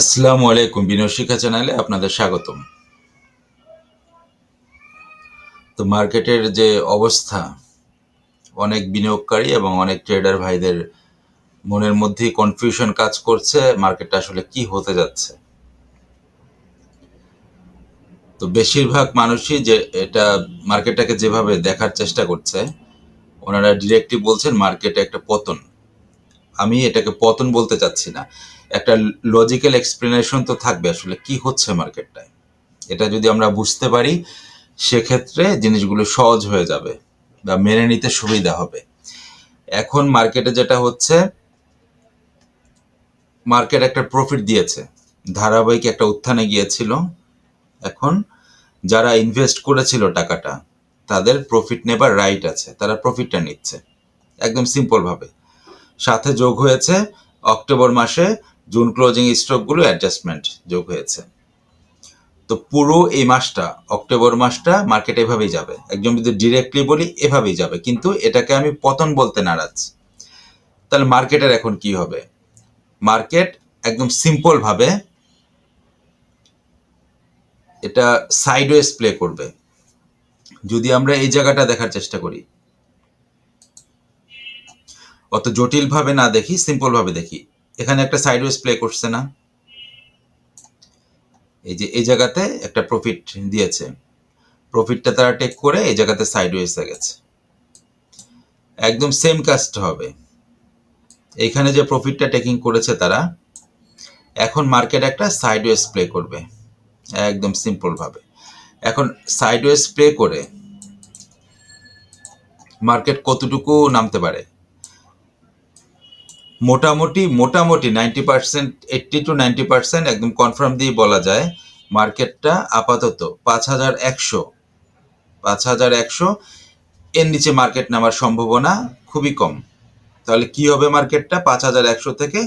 আসসালামু আলাইকুম বিনয় শিক্ষা চ্যানেলে আপনাদের স্বাগতম। তো মার্কেটের যে অবস্থা, অনেক বিনিয়োগকারী এবং অনেক ট্রেডার ভাইদের মনের মধ্যেই কনফিউশন কাজ করছে, মার্কেটটা আসলে কি হতে যাচ্ছে। তো বেশিরভাগ মানুষই যে এটা মার্কেটটাকে যেভাবে দেখার চেষ্টা করছে, ওনারা ডিরেক্টলি বলছেন মার্কেটে একটা পতন। আমি এটাকে পতন বলতে চাচ্ছি না। একটা লজিক্যাল এক্সপ্লেনেশন তো থাকবে আসলে, কি হচ্ছে মার্কেটটায় এটা যদি আমরা বুঝতে পারি, সেক্ষেত্রে জিনিসগুলো সহজ হয়ে যাবে বা মেনে নিতে সুবিধা হবে। এখন মার্কেটে যেটা হচ্ছে মার্কেট একটা প্রফিট দিয়েছে। ধারাবাহিক একটা উত্থানে গিয়েছিল। এখন যারা ইনভেস্ট করেছিল টাকাটা, তাদের প্রফিট নেবার রাইট আছে, তারা প্রফিটটা নিচ্ছে। একদম সিম্পল ভাবে। সাথে যোগ হয়েছে। অক্টোবর মাসে জুন ক্লোজিং স্টকগুলো অ্যাডজাস্টমেন্ট যোগ হয়েছে। তো পুরো এই মাসটা, অক্টোবর মাসটা মার্কেট এভাবেই যাবে। একদম যদি ডিরেক্টলি বলি, এভাবেই যাবে। কিন্তু এটাকে আমি পতন বলতে নারাজ। তাহলে মার্কেটের এখন কি হবে? মার্কেট একদম সিম্পল ভাবে এটা সাইডওয়েজ প্লে করবে। যদি আমরা এই জায়গাটা দেখার চেষ্টা করি অত জটিল ভাবে না দেখি সিম্পল ভাবে দেখি। এখানে একটা সাইডওয়েজ প্লে করছে না। এই যে এই জায়গাতে একটা প্রফিট দিয়েছে। প্রফিটটা তারা টেক করে এই জায়গাতে সাইডওয়েজে গেছে। একদম সেম কাজটা হবে। এইখানে যে প্রফিটটা টেকিং করেছে তারা, এখন মার্কেট একটা সাইডওয়েজ প্লে করবে। একদম সিম্পল ভাবে। এখন সাইডওয়েজ প্লে করে মার্কেট কতটুকু নামতে পারে? মোটামুটি মোটামুটি ninety percent eighty two ninety percent একদম কনফার্ম দিয়ে বলা যায় মার্কেটটা আপাতত পাঁচ হাজার একশো। পাঁচ হাজার একশো, এর নিচে মার্কেট নামার সম্ভাবনা খুবই কম। তাহলে কি হবে মার্কেটটা পাঁচ হাজার একশো থেকে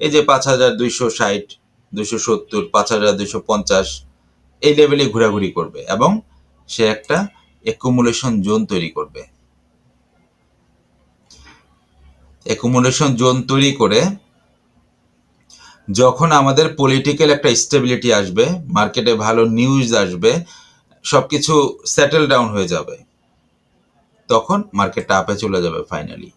এই যে পাঁচ হাজার দুইশো ষাট, দুইশো সত্তর, পাঁচ হাজার দুইশো পঞ্চাশ, এই লেভেলে ঘোরাঘুরি করবে এবং সে একটা একুমুলেশন জোন তৈরি করবে। অ্যাকুমুলেশন জোন তৈরি করে যখন আমাদের পলিটিক্যাল একটা স্টেবিলিটি আসবে মার্কেটে ভালো নিউজ আসবে, সবকিছু সেটেল ডাউন হয়ে যাবে, তখন মার্কেটটা আপে চলে যাবে ফাইনালি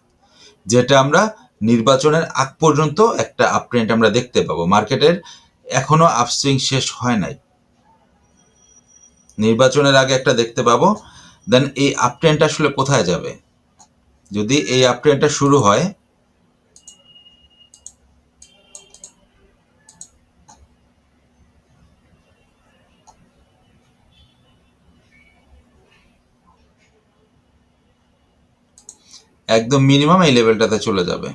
যেটা আমরা নির্বাচনের আগ পর্যন্ত একটা আপট্রেন্ড আমরা দেখতে পাবো। মার্কেটের এখনও আপসুইং শেষ হয় নাই। নির্বাচনের আগে একটা দেখতে পাবো দেন এই আপট্রেন্ডটা আসলে কোথায় যাবে? যদি এই আপট্রেন্ডটা শুরু হয়, একদম মিনিমাম এই লেভেলটাতে চলে যাবে।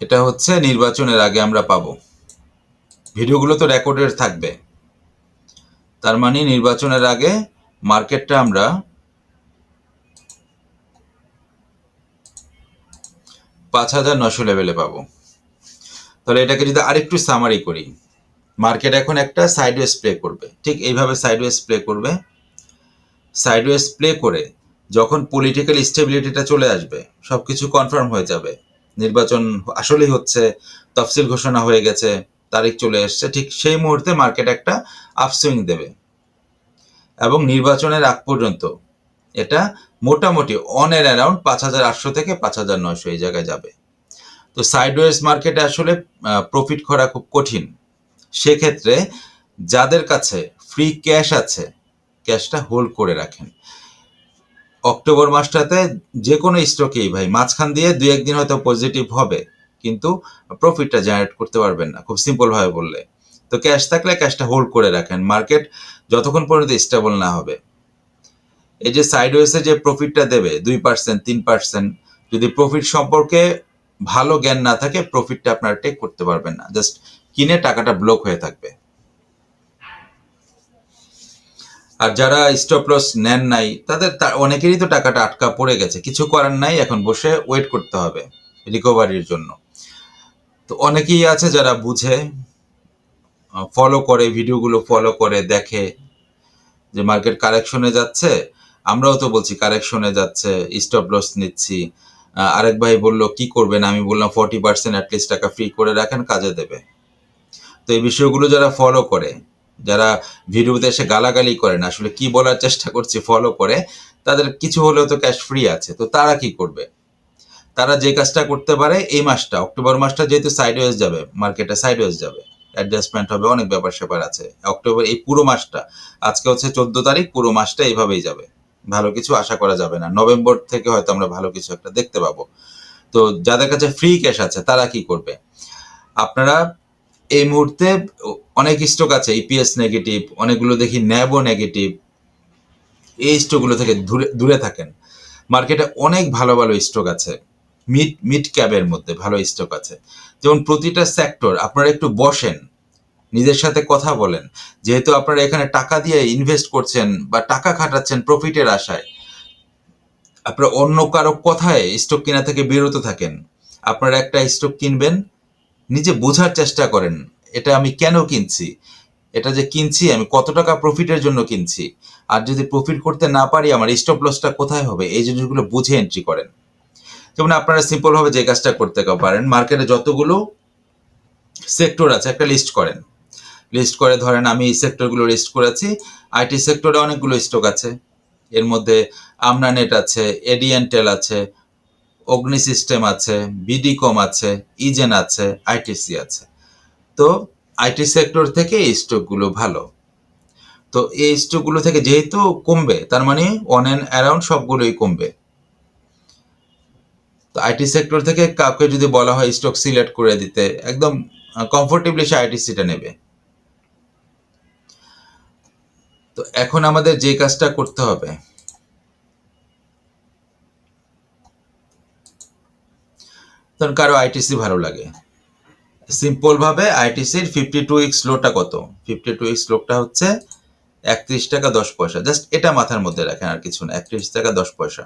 এটা হচ্ছে নির্বাচনের আগে আমরা পাবো। ভিডিওগুলো তো রেকর্ডেড থাকবে। তার মানে নির্বাচনের আগে মার্কেটটা আমরা পাঁচ হাজার নশো লেভেলে পাবো। তাহলে এটাকে যদি আরেকটু সামারি করি মার্কেট এখন একটা সাইডওয়েজ প্লে করবে। ঠিক এইভাবে সাইডওয়েজ প্লে করবে। সাইডওয়েজ প্লে করে যখন পলিটিক্যাল স্টেবিলিটিটা চলে আসবে সব কিছু কনফার্ম হয়ে যাবে। নির্বাচন আসলেই হচ্ছে, তফসিল ঘোষণা হয়ে গেছে, তারিখ চলে এসছে, ঠিক সেই মুহূর্তে মার্কেট একটা আপসুইং দেবে। এবং নির্বাচনের আগ পর্যন্ত। এটা মোটামুটি অন এর অ্যারাউন্ড পাঁচ হাজার আটশো থেকে পাঁচ হাজার নয়শো এই জায়গায় যাবে। তো সাইডওয়েজ মার্কেটে আসলে প্রফিট করা খুব কঠিন। সেক্ষেত্রে যাদের কাছে ফ্রি ক্যাশ আছে ক্যাশটা হোল্ড করে রাখেন। অক্টোবর মাসটাতে যে কোনো স্টকেই ভাই, মাঝখান দিয়ে দু একদিন হয়তো পজিটিভ হবে, কিন্তু প্রফিটটা জেনারেট করতে পারবেন না, খুব সিম্পলভাবে বললে। তো ক্যাশ থাকলে ক্যাশটা হোল্ড করে রাখেন। মার্কেট যতক্ষণ পর্যন্ত স্টেবল না হবে। এই যে সাইডওয়েসে যে প্রফিটটা দেবে, দুই পার্সেন্ট তিন পার্সেন্ট যদি প্রফিট সম্পর্কে ভালো জ্ঞান না থাকে প্রফিটটা আপনারা টেক করতে পারবেন না। জাস্ট কিনে টাকাটা ব্লক হয়ে থাকবে। আর যারা স্টপ লস নেন নাই, তাদের অনেকেরই তো টাকাটা আটকা পড়ে গেছে। কিছু করার নাই, এখন বসে ওয়েট করতে হবে রিকভারির জন্য। তো অনেকেই আছে যারা বুঝে ফলো করে ভিডিওগুলো ফলো করে দেখে যে মার্কেট কারেকশনে যাচ্ছে। আমরাও তো বলছি কারেকশনে যাচ্ছে স্টপ লস নিচ্ছি। আরেক ভাই বলল, কি করবেন? আমি বললাম ফর্টি পার্সেন্ট অ্যাটলিস্ট টাকা ফ্রি করে রাখেন, কাজে দেবে। তো এই বিষয়গুলো যারা ফলো করে, যারা ভিডিওতে এসে গালাগালি করেন আসলে কি বলার চেষ্টা করছি ফলো করে, তাদের কিছু হলেও তো ক্যাশ ফ্রি আছে। তো তারা কি করবে? তারা যে কাজটা করতে পারে, এই মাসটা, অক্টোবর মাসটা যেহেতু সাইডওয়েজ যাবে মার্কেটে সাইডওয়েজ যাবে। অ্যাডজাস্টমেন্ট হবে, অনেক ব্যাপার স্যাপার আছে। অক্টোবর এই পুরো মাসটা, আজকে হচ্ছে চোদ্দ তারিখ, পুরো মাসটা এইভাবেই যাবে। ভালো কিছু আশা করা যাবে না। নভেম্বর থেকে হয়তো আমরা ভালো কিছু একটা দেখতে পাবো। তো যাদের কাছে ফ্রি ক্যাশ আছে, তারা কি করবে? আপনারা এই মুহূর্তে অনেক স্টক আছে ইপিএস নেগেটিভ অনেকগুলো দেখি ন্যাবও নেগেটিভ এই স্টকগুলো থেকে দূরে দূরে থাকেন। মার্কেটে অনেক ভালো ভালো স্টক আছে। মিড মিড ক্যাবের মধ্যে ভালো স্টক আছে। যেমন প্রতিটা সেক্টর আপনারা একটু বসেন, নিজের সাথে কথা বলেন। যেহেতু আপনারা এখানে টাকা দিয়ে ইনভেস্ট করছেন বা টাকা খাটাচ্ছেন প্রফিটের আশায়, আপনারা অন্য কারও কথায় স্টক কেনা থেকে বিরত থাকেন। আপনারা একটা স্টক কিনবেন, নিজে বোঝার চেষ্টা করেন, এটা আমি কেন কিনছি? এটা যে কিনছি, আমি কত টাকা প্রফিটের জন্য কিনছি? আর যদি প্রফিট করতে না পারি, আমার স্টপ লসটা কোথায় হবে? এই জিনিসগুলো বুঝে এন্ট্রি করেন। যেমন আপনারা সিম্পল ভাবে যে কাজটা করতে পারেন মার্কেটে যতগুলো সেক্টর আছে, একটা লিস্ট করেন। লিস্ট করে ধরেন আমি এই সেক্টরগুলো লিস্ট করেছি আইটি সেক্টরে অনেকগুলো স্টক আছে। এর মধ্যে আমনানেট আছে এডিএনটেল আছে অগ্নি সিস্টেম আছে বিডিকম আছে ইজেন আছে আইটিসি আছে। তো আইটি সেক্টর থেকে এই স্টকগুলো ভালো। তো এই স্টকগুলো থেকে যেহেতু কমবে, তার মানে অন অ্যান্ড অ্যারাউন্ড সবগুলোই কমবে। তো আইটি সেক্টর থেকে কাউকে যদি বলা হয় স্টক সিলেক্ট করে দিতে, একদম কমফোর্টেবলি সে আইটিসিটা নেবে। তো এখন আমাদের যে কাজটা করতে হবে তখন কারও আইটিসি ভালো লাগে। সিম্পল ভাবে আইটিসির ফিফটি টু উইক্স লোটা কত? ফিফটি টু উইক্স লোকটা হচ্ছে একত্রিশ টাকা দশ পয়সা। জাস্ট এটা মাথার মধ্যে রাখেন আর কিছু না, একত্রিশ টাকা দশ পয়সা।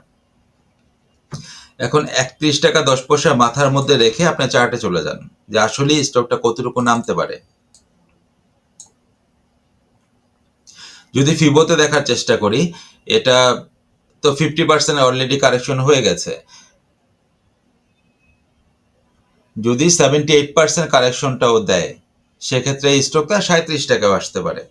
এখন একত্রিশ টাকা দশ পয়সা মাথার মধ্যে রেখে আপনি চার্টে চলে যান, যে আসলে স্টকটা কতটুকু নামতে পারে। যদি ফিবোতে দেখার চেষ্টা করি, এটা তো ফিফটি পার্সেন্ট অলরেডি কারেকশন হয়ে গেছে। যদি সেভেন্টি এইট পার্সেন্ট কারেকশনটাও দেয়, সেক্ষেত্রে স্টকটা সাঁত্রিশ টাকাও আসতে পারে।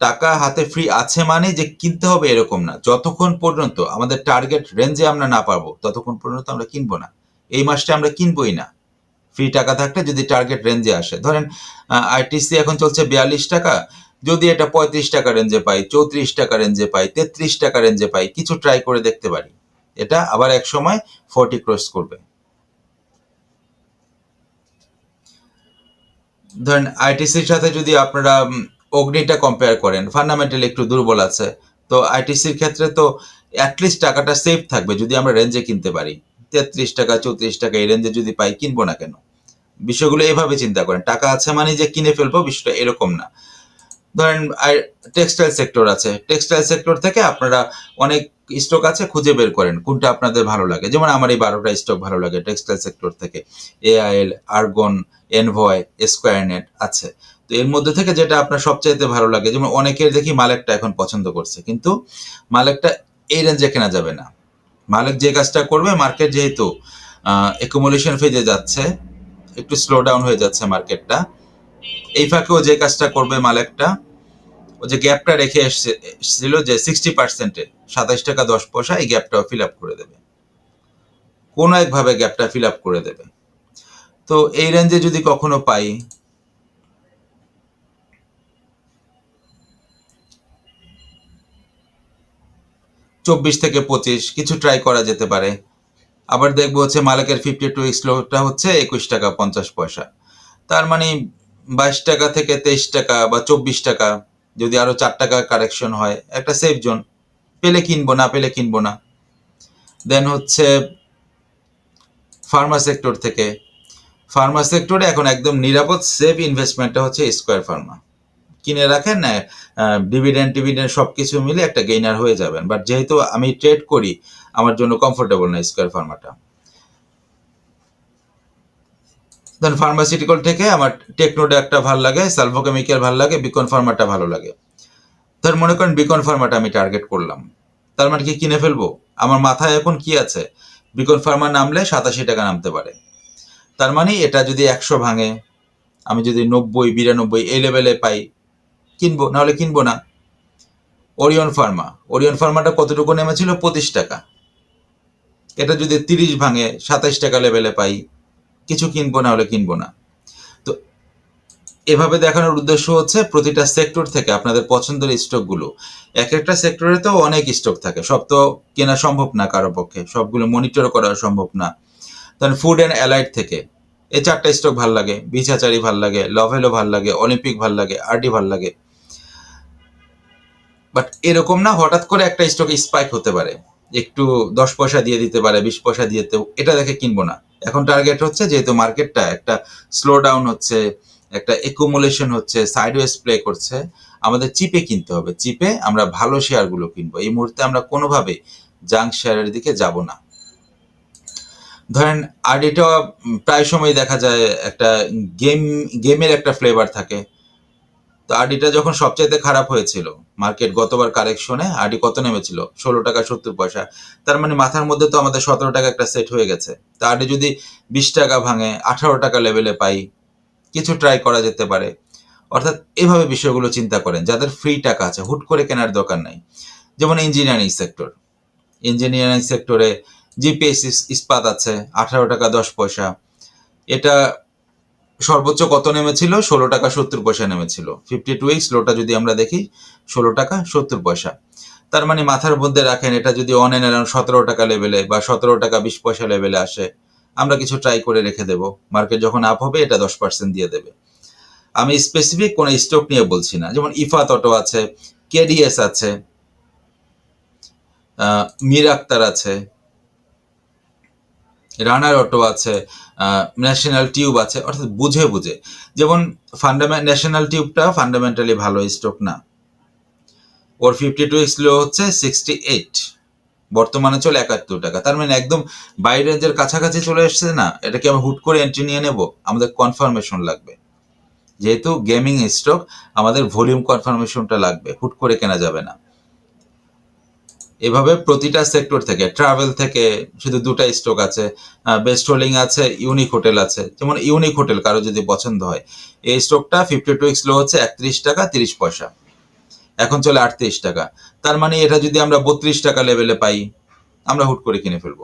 টাকা হাতে ফ্রি আছে মানে যে কিনতে হবে এরকম না। যতক্ষণ পর্যন্ত আমাদের টার্গেট রেঞ্জে আমরা না পারব ততক্ষণ পর্যন্ত আমরা কিনবো না। এই মাসটা আমরা কিনবোই না। ফ্রি টাকা থাকলে যদি টার্গেট রেঞ্জে আসে, ধরেন আইটিসি এখন চলছে বিয়াল্লিশ টাকা, যদি এটা পঁয়ত্রিশ টাকা রেঞ্জে পাই, চৌত্রিশ টাকা রেঞ্জে পাই, তেত্রিশ টাকা রেঞ্জে পাই, কিছু ট্রাই করে দেখতে পারি। এটা আবার এক সময় ফোর্টি ক্রস করবে। ধরেন আইটিসির সাথে যদি আপনারা অগ্নিটা কম্পেয়ার করেন। ফান্ডামেন্টাল একটু দুর্বল আছে। তো আইটিসির ক্ষেত্রে তো অ্যাটলিস্ট টাকাটা সেফ থাকবে যদি আমরা রেঞ্জে কিনতে পারি। তেত্রিশ টাকা, চৌত্রিশ টাকা এই রেঞ্জে যদি পাই, কিনবো না কেন? বিষয়গুলো এভাবে চিন্তা করেন। টাকা আছে মানে যে কিনে ফেলব, বিষয়টা এরকম না। ধরেন টেক্সটাইল সেক্টর আছে। টেক্সটাইল সেক্টর থেকে আপনারা অনেক স্টক আছে, খুঁজে বের করেন কোনটা আপনাদের ভালো লাগে। যেমন আমার এই বারোটা স্টক ভালো লাগে টেক্সটাইল সেক্টর থেকে। এআইএল আর্গন এনভয় স্কোয়ারনেট আছে। তো এর মধ্যে থেকে যেটা আপনার সবচাইতে ভালো লাগে, যেমন অনেকের দেখি মালেকটা এখন পছন্দ করছে, কিন্তু মালেকটা এই রেঞ্জে কেনা যাবে না। মালিক যে কাজটা করবে মার্কেট যেহেতু একুমুলেশন ফেজে যাচ্ছে, একটু স্লো ডাউন হয়ে যাচ্ছে মার্কেটটা এই ফাঁকেও যে কাজটা করবে মালিকটা ও যে গ্যাপটা রেখে এসছে, এসেছিল যে সিক্সটি পার্সেন্টে সাতাশ টাকা দশ পয়সা, এই গ্যাপটাও ফিল আপ করে দেবে। কোনো একভাবে গ্যাপটা ফিল আপ করে দেবে। তো এই রেঞ্জে যদি কখনো পাই চব্বিশ থেকে পঁচিশ, কিছু ট্রাই করা যেতে পারে। আবার দেখব হচ্ছে মালিকের ফিফটি টু এক্সলোটা হচ্ছে একুশ টাকা পঞ্চাশ পয়সা। তার মানে বাইশ টাকা থেকে তেইশ টাকা বা চব্বিশ টাকা, যদি আরও চার টাকা কারেকশন হয়, একটা সেফ জোন পেলে কিনবো, না পেলে কিনবো না। দেন হচ্ছে ফার্মা সেক্টর থেকে। ফার্মা সেক্টরে এখন একদম নিরাপদ সেফ ইনভেস্টমেন্টটা হচ্ছে স্কোয়ার ফার্মা কিনে রাখেন ডিভিডেন্ড টিভিডেন্ড সব কিছু মিলে একটা গেইনার হয়ে যাবেন। বাট যেহেতু আমি ট্রেড করি, আমার জন্য কমফোর্টেবল না স্কোয়ার ফার্মাটা দেন ফার্মাসিউটিক্যাল থেকে আমার টেকনোডে একটা ভালো লাগে সালভোকেমিক্যাল ভালো লাগে বিকন ফার্মাটা ভালো লাগে। ধর মনে করেন বিকন ফার্মাটা আমি টার্গেট করলাম। তার মানে কি কিনে ফেলব? আমার মাথায় এখন কি আছে? বিকন ফার্মা নামলে সাতাশি টাকা নামতে পারে। তার মানে এটা যদি একশো ভাঙে, আমি যদি নব্বই, বিরানব্বই এই লেভেলে পাই কিনবো, নাহলে কিনবো না। ওরিয়ন ফার্মা ওরিয়ন ফার্মাটা কতটুকু নেমেছিল? পঁচিশ টাকা। এটা যদি তিরিশ ভাঙে, সাতাইশ টাকা লেভেলে পাই, কিছু কিনবো না হলে কিনবো না। তো এভাবে দেখানোর উদ্দেশ্য হচ্ছে প্রতিটা সেক্টর থেকে আপনাদের পছন্দের স্টকগুলো এক একটা সেক্টরে তো অনেক স্টক থাকে। সব তো কেনা সম্ভব না কারও পক্ষে। সবগুলো মনিটর করা সম্ভব না। তাহলে ফুড অ্যান্ড অ্যালাইড থেকে। এই চারটা স্টক ভালো লাগে। বিছাচারি ভালো লাগে লভেলো ভালো লাগে অলিম্পিক ভালো লাগে আরডি ভালো লাগে। বাট এরকম না, হঠাৎ করে একটা স্টক স্পাইক হতে পারে। একটু দশ পয়সা দিয়ে দিতে পারে, বিশ পয়সা দিয়ে এটা দেখে কিনবো না। এখন টার্গেট হচ্ছে যেহেতু মার্কেটটা একটা স্লো ডাউন হচ্ছে, একটা একুমুলেশন হচ্ছে সাইডওয়েজ প্লে করছে, আমাদের চিপে কিনতে হবে। চিপে আমরা ভালো শেয়ারগুলো কিনবো। এই মুহূর্তে আমরা কোনোভাবে জাঙ্ক শেয়ারের দিকে যাব না। ধরেন আর এটা প্রায় সময় দেখা যায় একটা গেম গেমের একটা ফ্লেভার থাকে। তো আরডিটা যখন সবচাইতে খারাপ হয়েছিল, মার্কেট গতবার কারেকশনে আরডি কত নেমেছিল? ষোলো টাকা সত্তর পয়সা। তার মানে মাথার মধ্যে তো আমাদের সতেরো টাকা একটা সেট হয়ে গেছে। তো আরডি যদি বিশ টাকা ভাঙে, আঠারো টাকা লেভেলে পাই, কিছু ট্রাই করা যেতে পারে। অর্থাৎ এভাবে বিষয়গুলো চিন্তা করেন, যাদের ফ্রি টাকা আছে, হুট করে কেনার দরকার নাই। যেমন ইঞ্জিনিয়ারিং সেক্টর ইঞ্জিনিয়ারিং সেক্টরে জিপিএস ইস্পাত আছে, আঠারো টাকা দশ পয়সা। এটা সর্বোচ্চ কত নেমেছিল? ষোলো টাকা সত্তর পয়সা নেমেছিল। ফিফটি টু উইক্স লোটা যদি আমরা দেখি, ষোলো টাকা সত্তর পয়সা। তার মানে মাথার মধ্যে রাখেন, এটা যদি অন এন অ্যারাউন্ড সতেরো টাকা লেভেলে বা সতেরো টাকা বিশ পয়সা লেভেলে আসে, আমরা কিছু ট্রাই করে রেখে দেব। মার্কেট যখন আপ হবে, এটা দশ পার্সেন্ট দিয়ে দেবে। আমি স্পেসিফিক কোনো স্টক নিয়ে বলছি না। যেমন ইফাত অটো আছে কেডিএস আছে মির আক্তার আছে রানার অটো আছে ন্যাশনাল টিউব আছে, অর্থাৎ বুঝে বুঝে। যেমন ফান্ডামেন্ট ন্যাশনাল টিউবটা ফান্ডামেন্টালি ভালো স্টক না। ওর ফিফটি টু এক্স হচ্ছে সিক্সটি এইট বর্তমানে চলে একাত্তর টাকা। তার মানে একদম বাই রেঞ্জের কাছাকাছি চলে এসছে না, এটাকে আমি হুট করে এন্ট্রি নিয়ে নেব, আমাদের কনফার্মেশন লাগবে। যেহেতু গেমিং স্টক আমাদের ভলিউম কনফার্মেশনটা লাগবে, হুট করে কেনা যাবে না। এভাবে প্রতিটা সেক্টর থেকে ট্রাভেল থেকে, শুধু দুটা স্টক আছে বেস্ট হোল্ডিং আছে ইউনিক হোটেল আছে। যেমন ইউনিক হোটেল কারও যদি পছন্দ হয়, এই স্টকটা ফিফটি টু এক্স লো হচ্ছে একত্রিশ টাকা তিরিশ পয়সা। এখন চলে আটত্রিশ টাকা। তার মানে এটা যদি আমরা বত্রিশ টাকা লেভেলে পাই, আমরা হুট করে কিনে ফেলব।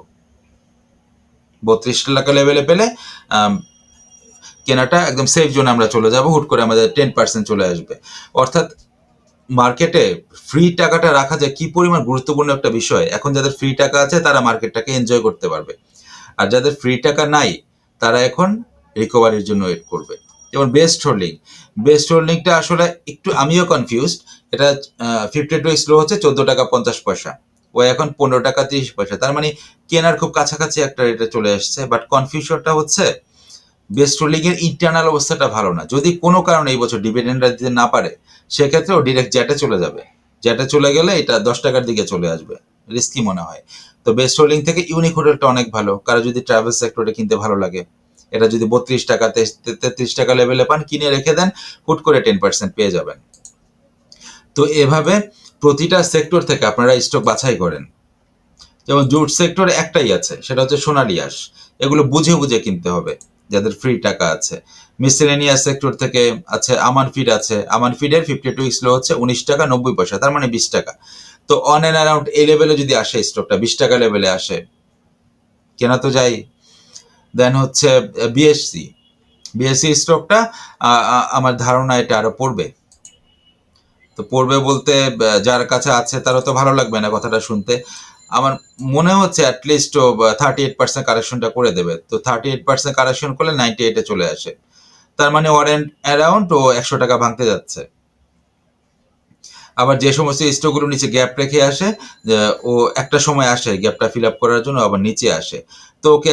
বত্রিশ টাকা লেভেলে পেলে কেনাটা একদম সেফ জোনে আমরা চলে যাব, হুট করে আমাদের টেন পার্সেন্ট চলে আসবে। অর্থাৎ মার্কেটে ফ্রি টাকাটা রাখা যায় কি পরিমাণ গুরুত্বপূর্ণ একটা বিষয়? এখন যাদের ফ্রি টাকা আছে, তারা মার্কেটটাকে এনজয় করতে পারবে। আর যাদের ফ্রি টাকা নাই, তারা এখন রিকভারির জন্য ওয়েট করবে। যেমন বেস্ট হোল্ডিং বেস্ট হোল্ডিংটা আসলে একটু আমিও কনফিউজড এটা ফিফটি টু স্লো হচ্ছে, চোদ্দ টাকা পঞ্চাশ পয়সা। ও এখন পনেরো টাকা তিরিশ পয়সা। তার মানে কেনার খুব কাছাকাছি একটা রেটে চলে আসছে বাট কনফিউশনটা হচ্ছে বেস্ট এর ইন্টারনাল অবস্থাটা ভালো না। যদি কোনো কারণে এই বছর ডিভিডেন্ডটা দিতে না পারে সেক্ষেত্রে ও ডিরেক্ট জ্যাটে চলে যাবে। জ্যাটে চলে গেলে এটা দশ টাকার দিকে চলে আসবে। রিস্কি মনে হয়। তো বেস্ট হোল্ডিং থেকে ইউনিক হোটেলটা অনেক ভালো। কারও যদি ট্রাভেল সেক্টরে কিনতে ভালো লাগে, এটা যদি বত্রিশ টাকা তেত্রিশ টাকা লেভেলে পান, কিনে রেখে দেন, হুট করে টেন পার্সেন্ট পেয়ে যাবেন। তো এভাবে প্রতিটা সেক্টর থেকে আপনারা স্টক বাছাই করেন। যেমন জুট সেক্টর একটাই আছে, সেটা হচ্ছে সোনালি আঁশ। এগুলো বুঝে বুঝে কিনতে হবে। যাদের ফ্রি টাকা আছে। মিসেলেনিয়াস সেক্টর থেকে আছে আমান ফিড আছে। আমান ফিডের ফিফটি টু স্লো হচ্ছে উনিশ টাকা, নব্বই পয়সা, তার মানে বিশ টাকা। তো অন অ্যান্ড অ্যারাউন্ড এই লেভেলে যদি আসে স্টকটা বিশ টাকা লেভেলে আসে, কেনা তো যাই দেন হচ্ছে বিএসসি বিএসসি স্টকটা আমার ধারণা এটা আরও পড়বে। তো পড়বে বলতে যার কাছে আছে তারও তো ভালো লাগবে না কথাটা শুনতে। আমার মনে হচ্ছে অ্যাটলিস্ট ও থার্টি এইট পার্সেন্ট কারেকশনটা করে দেবে। তো থার্টি এইট পার্সেন্ট কারেকশন করলে নাইনটি এইটে চলে আসে। তার মানে ওয়ারেন্ট অ্যারাউন্ড ও একশো টাকা ভাঙতে যাচ্ছে। আবার যে সমস্ত স্টকগুলো নিচে গ্যাপ রেখে আসে ও একটা সময় আসে গ্যাপটা ফিল আপ করার জন্য, আবার নিচে আসে। তো ওকে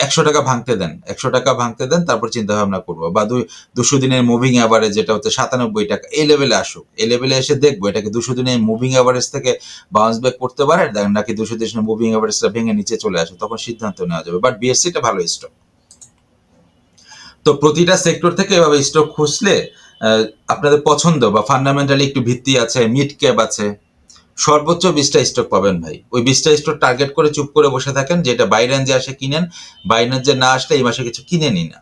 একশো টাকা ভাঙতে দেন, একশো টাকা ভাঙতে দেন, তারপর চিন্তা ভাবনা করব। বা দুই, দুশো দিনের মুভিং অ্যাভারেজ যেটা হচ্ছে সাতানব্বই টাকা, এই লেভেলে আসুক, এই লেভেলে এসে দেখব এটাকে দুশো দিনের মুভিং অ্যাভারেজ থেকে বাউন্স ব্যাক করতে পারে দেখেন নাকি দুশো দিনের মুভিং অ্যাভারেজটা ভেঙে নিচে চলে আসে, তখন সিদ্ধান্ত নেওয়া যাবে। বাট বিএসসিটা ভালো স্টক তো প্রতিটা সেক্টর থেকে এভাবে স্টক খুঁজলে আপনাদের পছন্দ বা ফান্ডামেন্টালি একটু ভিত্তি আছে মিড ক্যাপ আছে সর্বোচ্চ বিশটা স্টক পাবেন ভাই। ওই বিশটা স্টক টার্গেট করে চুপ করে বসে থাকেন, যেটা বাই যে আসে কিনেন বাই যে না আসলে এই মাসে কিছু কিনে নিন না।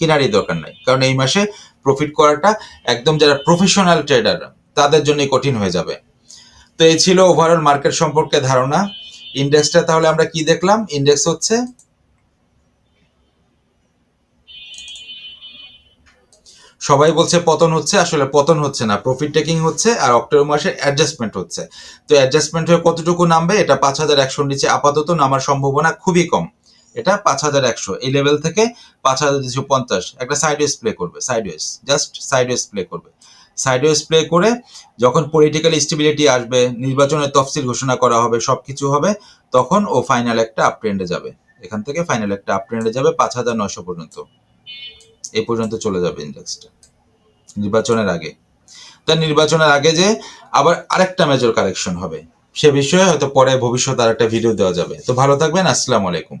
কেনারই দরকার নাই। কারণ এই মাসে প্রফিট করাটা একদম যারা প্রফেশনাল ট্রেডার তাদের জন্যই কঠিন হয়ে যাবে। তো এই ছিল ওভারঅল মার্কেট সম্পর্কে ধারণা। ইন্ডেক্সটা তাহলে আমরা কি দেখলাম? ইন্ডেক্স হচ্ছে সবাই বলছে পতন হচ্ছে, আসলে পতন হচ্ছে না। প্রফিট টেকিং হচ্ছে আর অক্টোবর মাসে অ্যাডজাস্টমেন্ট হচ্ছে। তো অ্যাডজাস্টমেন্ট হয়ে কতটুকু নামবে? এটা পাঁচ হাজার একশোর নিচে আপাতত নামার সম্ভাবনা খুবই কম। এটা পাঁচ হাজার একশো। এই লেভেল থেকে পাঁচ হাজার দুশো পঞ্চাশ। একটা সাইড সাইডওয়েজ প্লে করবে side sideways just side sideways play করবে। সাইড সাইডওয়েজ প্লে করে যখন পলিটিক্যাল স্টেবিলিটি আসবে, নির্বাচনের তফসিল ঘোষণা করা হবে সব কিছু হবে, তখন ও ফাইনাল একটা আপ ট্রেন্ডে যাবে। এখান থেকে ফাইনাল একটা আপ ট্রেন্ডে যাবে পাঁচ হাজার নয়শো পর্যন্ত। এই পর্যন্ত চলে যাবে ইন্ডেক্সটা নির্বাচনের আগে। তার নির্বাচনের আগে যে আবার আরেকটা মেজর কারেকশন হবে। সে বিষয়ে হয়তো পরে ভবিষ্যতে আর একটা ভিডিও দেওয়া যাবে। তো ভালো থাকবেন, আসসালামু আলাইকুম।